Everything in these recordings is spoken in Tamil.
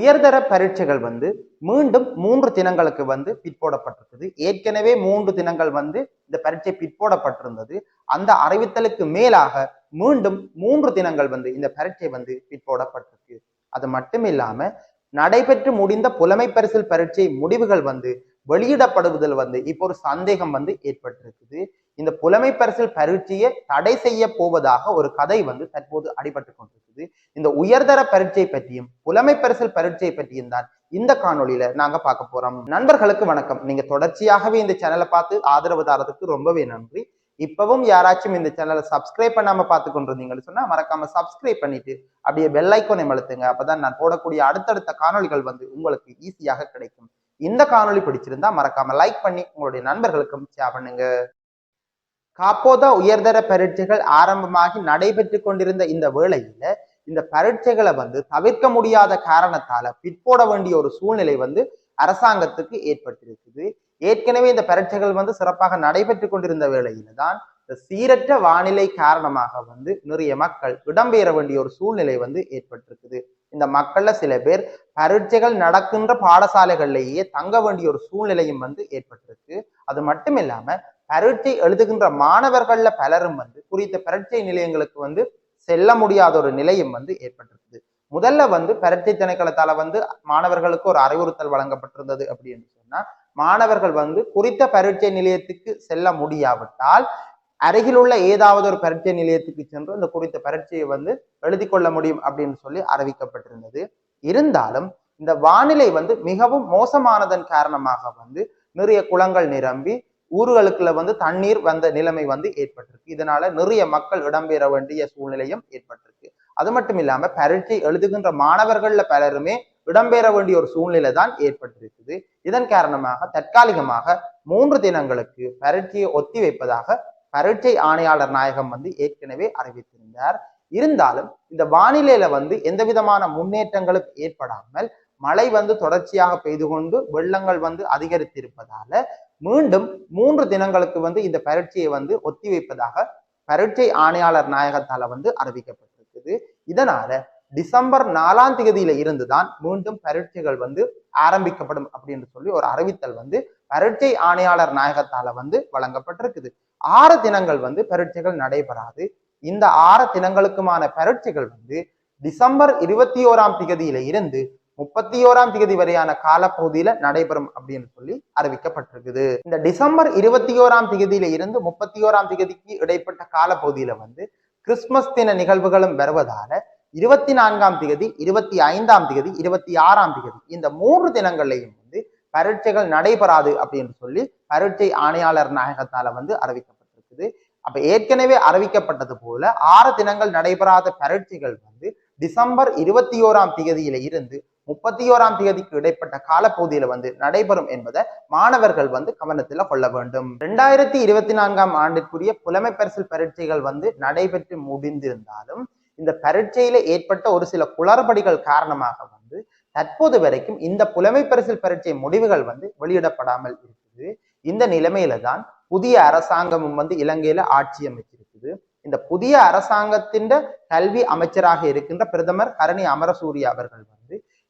உயர்தர பரீட்சைகள் வந்து மீண்டும் மூன்று தினங்களுக்கு வந்து பிற்போடப்பட்டிருக்குது ஏற்கனவே மூன்று தினங்கள் வந்து இந்த பரீட்சை பிற்போடப்பட்டிருந்தது அந்த அறிவித்தலுக்கு மேலாக மீண்டும் மூன்று தினங்கள் வந்து இந்த பரீட்சை வந்து பிற்போடப்பட்டிருக்கு அது மட்டும் இல்லாம நடைபெற்று முடிந்த புலமை பரிசில் பரீட்சை முடிவுகள் வந்து வெளியிடப்படுவதில் வந்து இப்போ ஒரு சந்தேகம் வந்து ஏற்பட்டிருக்குது. இந்த புலமை பரிசில் பரீட்சையை தடை செய்ய போவதாக ஒரு கதை வந்து தற்போது அடிபட்டு கொண்டிருக்குது. இந்த உயர்தர பரீட்சை பற்றியும் புலமை பரிசல் பரீட்சை பற்றியும் தான் இந்த காணொலியில நாங்க பார்க்க போறோம். நண்பர்களுக்கு வணக்கம். நீங்க தொடர்ச்சியாகவே இந்த சேனலை பார்த்து ஆதரவு தாரதுக்கு ரொம்பவே நன்றி. இப்பவும் யாராச்சும் இந்த சேனலை சப்ஸ்கிரைப் பண்ணாம பார்த்து கொண்டிருந்தீங்கன்னு சொன்னா மறக்காம சப்ஸ்கிரைப் பண்ணிட்டு அப்படியே பெல் ஐக்கோனை அழுத்துங்க அப்பதான் நான் போடக்கூடிய அடுத்தடுத்த காணொளிகள் வந்து உங்களுக்கு ஈஸியாக கிடைக்கும். இந்த காணொளி பிடிச்சிருந்தா மறக்காம லைக் பண்ணி உங்களுடைய நண்பர்களுக்கும் ஷேர் பண்ணுங்க. காப்போதா உயர்தர பரீட்சைகள் ஆரம்பமாகி நடைபெற்று கொண்டிருந்த இந்த வேளையில இந்த பரீட்சைகளை வந்து தவிர்க்க முடியாத காரணத்தால பிற்போட வேண்டிய ஒரு சூழ்நிலை வந்து அரசாங்கத்துக்கு ஏற்பட்டிருக்குது. ஏற்கனவே இந்த பரீட்சைகள் வந்து சிறப்பாக நடைபெற்று கொண்டிருந்த வேளையில தான் இந்த சீரற்ற வானிலை காரணமாக வந்து நிறைய மக்கள் இடம்பெயர வேண்டிய ஒரு சூழ்நிலை வந்து ஏற்பட்டிருக்குது. இந்த மக்கள்ல சில பேர் பரீட்சைகள் நடக்கின்ற பாடசாலைகள்லேயே தங்க வேண்டிய ஒரு சூழ்நிலையும் வந்து ஏற்பட்டிருக்கு. அது மட்டும் இல்லாம பரீட்சை எழுதுகின்ற மாணவர்கள்ல பலரும் வந்து குறித்த பரீட்சை நிலையங்களுக்கு வந்து செல்ல முடியாத ஒரு நிலையும் வந்து ஏற்பட்டிருக்குது. முதல்ல வந்து பரீட்சை திணைக்களத்தால வந்து மாணவர்களுக்கு ஒரு அறிவுறுத்தல் வழங்கப்பட்டிருந்தது அப்படின்னு சொன்னா மாணவர்கள் வந்து குறித்த பரீட்சை நிலையத்துக்கு செல்ல முடியாவிட்டால் அருகிலுள்ள ஏதாவது ஒரு பரீட்சை நிலையத்துக்கு சென்று இந்த குறித்த பரீட்சையை வந்து எழுதி கொள்ள முடியும் அப்படின்னு சொல்லி அறிவிக்கப்பட்டிருந்தது. இருந்தாலும் இந்த வானிலை வந்து மிகவும் மோசமானதன் காரணமாக வந்து நிறைய குளங்கள் நிரம்பி ஊர்களுக்குள்ள வந்து தண்ணீர் வந்த நிலைமை வந்து ஏற்பட்டிருக்கு. இதனால நிறைய மக்கள் இடம்பெற வேண்டிய சூழ்நிலையும் ஏற்பட்டிருக்கு. அது மட்டும் இல்லாம பரீட்சை எழுதுகின்ற மாணவர்கள்ல பலருமே இடம்பெற வேண்டிய ஒரு சூழ்நிலை தான் ஏற்பட்டிருக்குது. இதன் காரணமாக தற்காலிகமாக மூன்று தினங்களுக்கு பரீட்சையை ஒத்தி வைப்பதாக பரீட்சை ஆணையாளர் நாயகம் வந்து ஏற்கனவே அறிவித்திருந்தார். இருந்தாலும் இந்த வானிலையில வந்து எந்த விதமான முன்னேற்றங்களும் ஏற்படாமல் மழை வந்து தொடர்ச்சியாக பெய்து கொண்டு வெள்ளங்கள் வந்து அதிகரித்திருப்பதால மீண்டும் மூன்று தினங்களுக்கு வந்து இந்த பரீட்சையை வந்து ஒத்தி வைப்பதாக பரீட்சை ஆணையாளர் நாயகத்தால வந்து அறிவிக்கப்பட்டிருக்குது. இதனால டிசம்பர் நாலாம் தேதியில இருந்துதான் மீண்டும் பரீட்சைகள் வந்து ஆரம்பிக்கப்படும் அப்படின்னு சொல்லி ஒரு அறிவித்தல் வந்து பரீட்சை ஆணையாளர் நாயகத்தால வந்து வழங்கப்பட்டிருக்குது. ஆறு தினங்கள் வந்து பரீட்சைகள் நடைபெறாது. இந்த ஆறு தினங்களுக்குமான பரீட்சைகள் வந்து டிசம்பர் இருபத்தி ஓராம் திகதியில இருந்து முப்பத்தி ஓராம் தேதி வரையான காலப்பகுதியில நடைபெறும் அப்படின்னு சொல்லி அறிவிக்கப்பட்டிருக்குது. இந்த டிசம்பர் இருபத்தி ஓராம் தேதியில இருந்து முப்பத்தி ஓராம் தேதிக்கு இடைப்பட்ட காலப்பகுதியில வந்து கிறிஸ்துமஸ் தின நிகழ்வுகளும் வருவதால இருபத்தி நான்காம் தேதி இருபத்தி ஐந்தாம் தேதி இருபத்தி ஆறாம் தேதி இந்த மூன்று தினங்கள்லையும் வந்து பரீட்சைகள் நடைபெறாது அப்படின்னு சொல்லி பரீட்சை ஆணையாளர் நாயகத்தால வந்து அறிவிக்கப்பட்டிருக்குது. அப்ப ஏற்கனவே அறிவிக்கப்பட்டது போல ஆறு தினங்கள் நடைபெறாத பரீட்சைகள் வந்து டிசம்பர் இருபத்தி ஓராம் தேதியில இருந்து முப்பத்தி ஓராம் தேதிக்கு இடைப்பட்ட காலப்பகுதியில வந்து நடைபெறும் என்பதை மாணவர்கள் வந்து கவனத்தில் கொள்ள வேண்டும். ரெண்டாயிரத்தி இருபத்தி நான்காம் ஆண்டிற்குரிய புலமை பரிசில் பரீட்சைகள் வந்து நடைபெற்று முடிந்திருந்தாலும் இந்த பரீட்சையில ஏற்பட்ட ஒரு சில குளறுபடிகள் காரணமாக வந்து தற்போது வரைக்கும் இந்த புலமை பரிசில் பரீட்சை முடிவுகள் வந்து வெளியிடப்படாமல் இருக்குது. இந்த நிலைமையில தான் புதிய அரசாங்கமும் வந்து இலங்கையில ஆட்சி அமைச்சிருக்குது இந்த புதிய அரசாங்கத்தின் கல்வி அமைச்சராக இருக்கின்ற பிரதமர் கரணி அமரசூரி அவர்கள் வந்து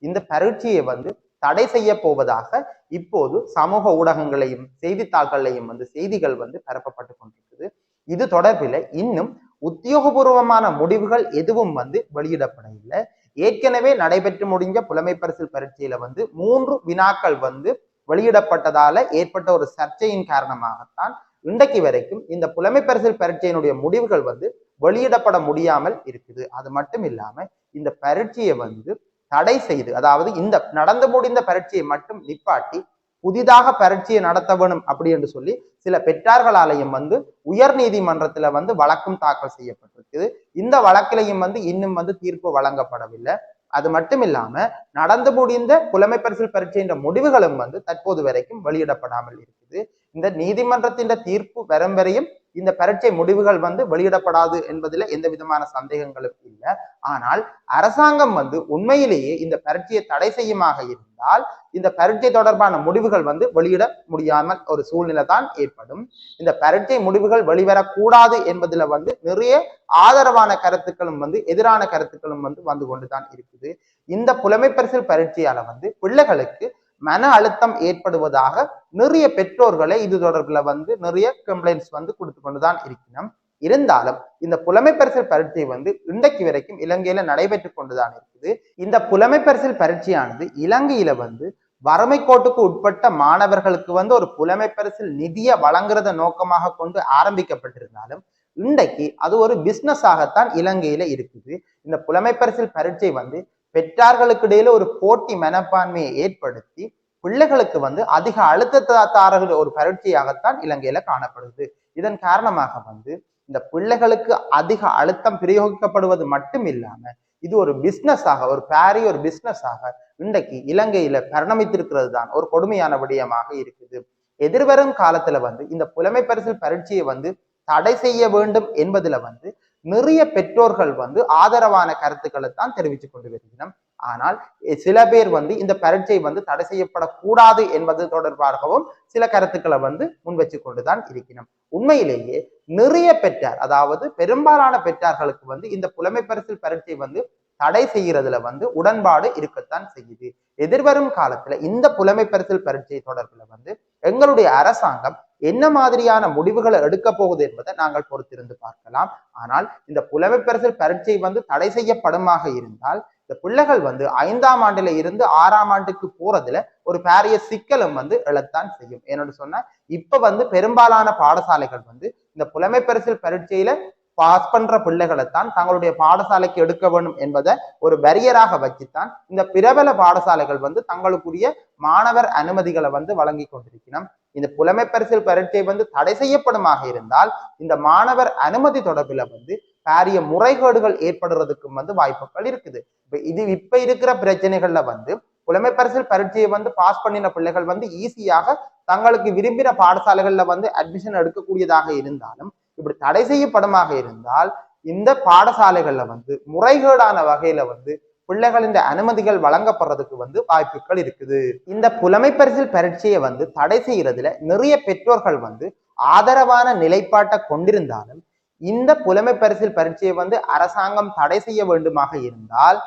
இந்த பரீட்சையை வந்து தடை செய்ய போவதாக இப்போது சமூக ஊடகங்களையும் செய்தித்தாள்களையும் வந்து செய்திகள் வந்து பரப்பப்பட்டு கொண்டிருக்குது. இது தொடர்பில் இன்னும் உத்தியோகபூர்வமான முடிவுகள் எதுவும் வந்து வெளியிடப்படவில்லை ஏற்கனவே நடைபெற்று முடிஞ்ச புலமை பரிசில் பரீட்சையில வந்து மூன்று வினாக்கள் வந்து வெளியிடப்பட்டதால ஏற்பட்ட ஒரு சர்ச்சையின் காரணமாகத்தான் இன்றைக்கு வரைக்கும் இந்த புலமை பரிசில் பரீட்சையினுடைய முடிவுகள் வந்து வெளியிடப்பட முடியாமல் இருக்குது. அது மட்டும் இல்லாம இந்த பரீட்சையை வந்து தடை செய்து அதாவது இந்த நடந்து முடிந்த பரீட்சையை மட்டும் நிப்பாட்டி புதிதாக பரீட்சையை நடத்த வேணும் அப்படி என்று சொல்லி சில பெற்றார்களாலையும் வந்து உயர் நீதிமன்றத்துல வந்து வழக்கும் தாக்கல் செய்யப்பட்டிருக்குது. இந்த வழக்கிலையும் வந்து இன்னும் வந்து தீர்ப்பு வழங்கப்படவில்லை. அது மட்டும் இல்லாம நடந்து முடிந்த புலமை பரிசில் பரீட்சையின் முடிவுகளும் வந்து தற்போது வரைக்கும் வெளியிடப்படாமல் இருக்குது. இந்த நீதிமன்றத்தின் தீர்ப்பு வரும் வரையும் இந்த பரீட்சை முடிவுகள் வந்து வெளியிடப்படாது என்பதில் எந்த விதமான சந்தேகங்களும் இல்லை. ஆனால் அரசாங்கம் வந்து உண்மையிலேயே இந்த பரீட்சையை தடை செய்யுமாக இருந்தால் இந்த பரீட்சை தொடர்பான முடிவுகள் வந்து வெளியிட முடியாமல் ஒரு சூழ்நிலை தான் ஏற்படும். இந்த பரீட்சை முடிவுகள் வெளிவரக்கூடாது என்பதில் வந்து நிறைய ஆதரவான கருத்துக்களும் வந்து எதிரான கருத்துக்களும் வந்து வந்து கொண்டுதான் இருக்குது. இந்த புலமை பரிசில் பரீட்சையால வந்து பிள்ளைகளுக்கு மன அழுத்தம் ஏற்படுவதாக நிறைய பெற்றோர்களை இது தொடர்பில் வந்து நிறைய கம்ப்ளைண்ட்ஸ் வந்து கொடுத்து கொண்டுதான் இருக்கணும் இருந்தாலும் இந்த புலமை பரிசல் பரீட்சை வந்து இன்றைக்கு வரைக்கும் இலங்கையில நடைபெற்று கொண்டுதான் இருக்குது. இந்த புலமை பரிசல் பரீட்சையானது இலங்கையில வந்து வறுமை கோட்டுக்கு உட்பட்ட மாணவர்களுக்கு வந்து ஒரு புலமை பரிசில் நிதியை வழங்குறத நோக்கமாக கொண்டு ஆரம்பிக்கப்பட்டிருந்தாலும் இன்றைக்கு அது ஒரு பிசினஸ் ஆகத்தான் இலங்கையில இருக்குது. இந்த புலமை பரிசில் பரீட்சை வந்து பெற்றார்களுக்கு இடையில ஒரு போட்டி மனப்பான்மையை ஏற்படுத்தி பிள்ளைகளுக்கு வந்து அதிக அழுத்தத்தாரர்கள் ஒரு பரட்சியாகத்தான் இலங்கையில காணப்படுது. இதன் காரணமாக வந்து இந்த பிள்ளைகளுக்கு அதிக அழுத்தம் பிரயோகிக்கப்படுவது மட்டும் இல்லாம இது ஒரு பிஸ்னஸாக ஆக ஒரு பேரிய ஒரு பிசினஸ் ஆக இன்றைக்கு இலங்கையில பரிணமித்திருக்கிறது தான் ஒரு கொடுமையான விடயமாக இருக்குது. எதிர்வரும் காலத்துல வந்து இந்த புலமை பரிசில் பரீட்சையை வந்து தடை செய்ய வேண்டும் என்பதுல வந்து நிறைய பெற்றோர்கள் வந்து ஆதரவான கருத்துக்களை தான் தெரிவித்து கொண்டு வருகிறோம் ஆனால் சில பேர் வந்து இந்த பரீட்சை வந்து தடை செய்யப்படக்கூடாது என்பது தொடர்பாகவும் சில கருத்துக்களை வந்து முன் வச்சு கொண்டுதான் இருக்கணும் உண்மையிலேயே நிறைய பெற்றார் அதாவது பெரும்பாலான பெற்றார்களுக்கு வந்து இந்த புலமை பரிசில் பரீட்சை வந்து தடை செய்கிறதுல வந்து உடன்பாடு இருக்கத்தான் செய்யுது. எதிர்வரும் காலத்துல இந்த புலமை பரிசில் பரீட்சை தொடர்பில் வந்து எங்களுடைய அரசாங்கம் என்ன மாதிரியான முடிவுகளை எடுக்க போகுது என்பதை நாங்கள் பொறுத்திருந்து பார்க்கலாம். ஆனால் இந்த புலமை பரீட்சை வந்து தடை செய்யப்படுமாக இருந்தால் இந்த பிள்ளைகள் வந்து ஐந்தாம் ஆண்டுல இருந்து ஆறாம் ஆண்டுக்கு போறதுல ஒரு பாரிய சிக்கலும் வந்து எழத்தான் செய்யும். என்னோட சொன்னா இப்ப வந்து பெரும்பாலான பாடசாலைகள் வந்து இந்த புலமை பரிசில் பரீட்சையில பாஸ் பண்ற பிள்ளைகளைத்தான் தங்களுடைய பாடசாலைக்கு எடுக்க வேண்டும் என்பதை ஒரு பரியராக வச்சுத்தான் இந்த பிரபல பாடசாலைகள் வந்து தங்களுக்குரிய மாணவர் அனுமதிகளை வந்து வழங்கி கொண்டிருக்கணும் இந்த புலமை பரிசில் பரீட்சை வந்து தடை செய்யப்படுமாக இருந்தால் இந்த மாணவர் அனுமதி தொடர்பில் வந்து பாரிய முறைகேடுகள் ஏற்படுறதுக்கும் வந்து வாய்ப்புகள் இருக்குது. இப்போ இது இப்ப இருக்கிற பிரச்சனைகள்ல வந்து புலமை பரிசில் பரீட்சையை வந்து பாஸ் பண்ணின பிள்ளைகள் வந்து ஈஸியாக தங்களுக்கு விரும்பின பாடசாலைகள்ல வந்து அட்மிஷன் எடுக்கக்கூடியதாக இருந்தாலும் இப்படி தடை செய்யப்படுமாக இருந்தால் இந்த பாடசாலைகள்ல வந்து முறைகேடான வகையில வந்து பிள்ளைகளின் அனுமதிகள் வழங்கப்படுறதுக்கு வந்து வாய்ப்புகள் இருக்குது. இந்த புலமை பரிசில் பரீட்சையை வந்து தடை செய்யறதுல நிறைய பெற்றோர்கள் வந்து ஆதரவான நிலைப்பாட்டை கொண்டிருந்தாலும் இந்த புலமை பரிசில் பரீட்சையை வந்து அரசாங்கம் தடை செய்ய வேண்டுமாக இருந்தால்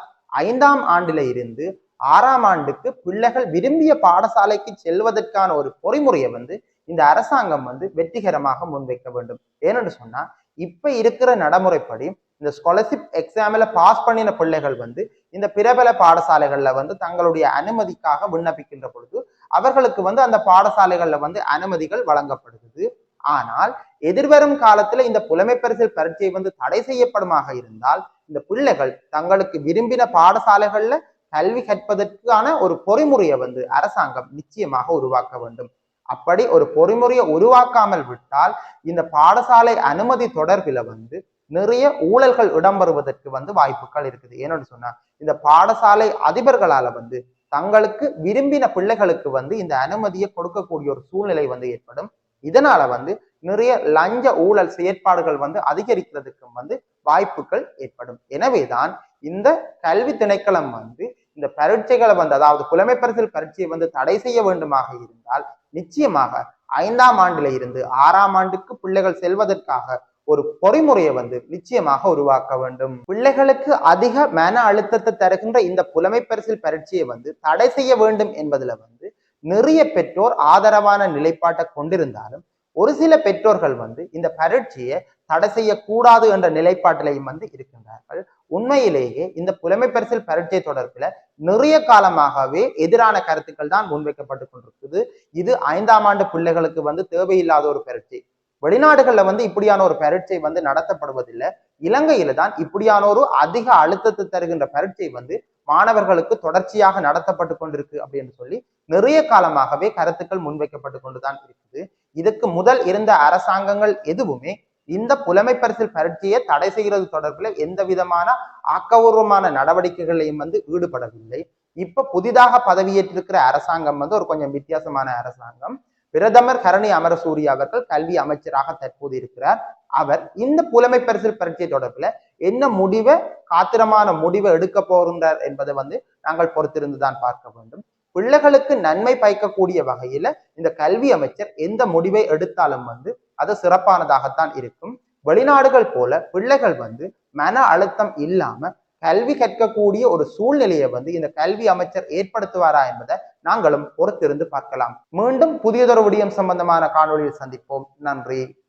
ஐந்தாம் ஆண்டுல இருந்து ஆறாம் ஆண்டுக்கு பிள்ளைகள் விரும்பிய பாடசாலைக்கு செல்வதற்கான ஒரு பொறிமுறையை வந்து இந்த அரசாங்கம் வந்து வெற்றிகரமாக முன்வைக்க வேண்டும். ஏனென்று சொன்னா இப்ப இருக்கிற நடைமுறைப்படி இந்த ஸ்காலர்ஷிப் எக்ஸாமில் பாஸ் பண்ணின பிள்ளைகள் வந்து இந்த பிரபல பாடசாலைகளில் வந்து தங்களுடைய அனுமதிக்காக விண்ணப்பிக்கின்ற பொழுது அவர்களுக்கு வந்து அந்த பாடசாலைகளில் வந்து அனுமதிகள் வழங்கப்படுகிறது. ஆனால் எதிர்வரும் காலத்துல இந்த புலமை பரிசில் பரீட்சை வந்து தடை செய்யப்படுமாக இருந்தால் இந்த பிள்ளைகள் தங்களுக்கு விரும்பின பாடசாலைகள்ல கல்வி கற்பதற்கான ஒரு பொறிமுறையை வந்து அரசாங்கம் நிச்சயமாக உருவாக்க வேண்டும். அப்படி ஒரு பொறிமுறையை உருவாக்காமல் விட்டால் இந்த பாடசாலை அனுமதி தொடர்பில் வந்து நிறைய ஊழல்கள் இடம்பெறுவதற்கு வந்து வாய்ப்புகள் இருக்குது. ஏன்னு சொன்னா இந்த பாடசாலை அதிபர்களால வந்து தங்களுக்கு விரும்பின பிள்ளைகளுக்கு வந்து இந்த அனுமதியை கொடுக்கக்கூடிய ஒரு சூழ்நிலை வந்து ஏற்படும். இதனால வந்து நிறைய லஞ்ச ஊழல் செயற்பாடுகள் வந்து அதிகரிக்கிறதுக்கும் வந்து வாய்ப்புகள் ஏற்படும். எனவேதான் இந்த கல்வி திணைக்களம் வந்து இந்த பரீட்சைகளை வந்து அதாவது புலமை பரிசில் பரீட்சையை வந்து தடை செய்ய வேண்டுமாக இருந்தால் நிச்சயமாக ஐந்தாம் ஆண்டுல இருந்து ஆறாம் ஆண்டுக்கு பிள்ளைகள் செல்வதற்காக ஒரு பொறிமுறையை வந்து நிச்சயமாக உருவாக்க வேண்டும். பிள்ளைகளுக்கு அதிக மன அழுத்தத்தை தருகின்ற இந்த புலமை பரிசில் பரீட்சையை வந்து தடை செய்ய வேண்டும் என்பதுல வந்து நிறைய பெற்றோர் ஆதரவான நிலைப்பாட்டை கொண்டிருந்தாலும் ஒரு சில பெற்றோர்கள் வந்து இந்த பரீட்சையை தடை செய்யக்கூடாது என்ற நிலைப்பாட்டிலையும் வந்து இருக்கின்றார்கள். உண்மையிலேயே இந்த புலமை பரிசில் பரீட்சை தொடர்பில் நிறைய காலமாகவே எதிரான கருத்துக்கள் தான் முன்வைக்கப்பட்டு கொண்டிருக்குது. இது ஐந்தாம் ஆண்டு பிள்ளைகளுக்கு வந்து தேவையில்லாத ஒரு பரீட்சை. வெளிநாடுகளில் வந்து இப்படியான ஒரு பரீட்சை வந்து நடத்தப்படுவதில்லை. இலங்கையில தான் இப்படியான ஒரு அதிக அழுத்தத்தை தருகின்ற பரீட்சை வந்து மாணவர்களுக்கு தொடர்ச்சியாக நடத்தப்பட்டு கொண்டிருக்கு அப்படின்னு சொல்லி நிறைய காலமாகவே கருத்துக்கள் முன்வைக்கப்பட்டு கொண்டுதான் இருக்குது. இதுக்கு முதல் இருந்த அரசாங்கங்கள் எதுவுமே இந்த புலமை பரிசில் பரீட்சையை தடை செய்கிறது தொடர்பில் எந்த விதமான ஆக்கபூர்வமான நடவடிக்கைகளையும் வந்து ஈடுபடவில்லை. இப்ப புதிதாக பதவியேற்றிருக்கிற அரசாங்கம் வந்து ஒரு கொஞ்சம் வித்தியாசமான அரசாங்கம். பிரதமர் கரணி அமரசூரி அவர்கள் கல்வி அமைச்சராக தற்போது இருக்கிறார். அவர் இந்த புலமை பரிசில் பரீட்சை தொடர்பில் என்ன முடிவை காத்திரமான முடிவை எடுக்க போகின்றார் என்பதை வந்து நாங்கள் பொறுத்திருந்துதான் பார்க்க வேண்டும். பிள்ளைகளுக்கு நன்மை பயக்கக்கூடிய வகையில இந்த கல்வி அமைச்சர் எந்த முடிவை எடுத்தாலும் வந்து அது சிறப்பானதாகத்தான் இருக்கும். வெளிநாடுகள் போல பிள்ளைகள் வந்து மன அழுத்தம் இல்லாம கல்வி கற்கக்கூடிய ஒரு சூழ்நிலையை வந்து இந்த கல்வி அமைச்சர் ஏற்படுத்துவாரா என்பதை நாங்களும் பொறுத்திருந்து பார்க்கலாம். மீண்டும் புதியதொரு விடியம் சம்பந்தமான காணொளியில் சந்திப்போம். நன்றி.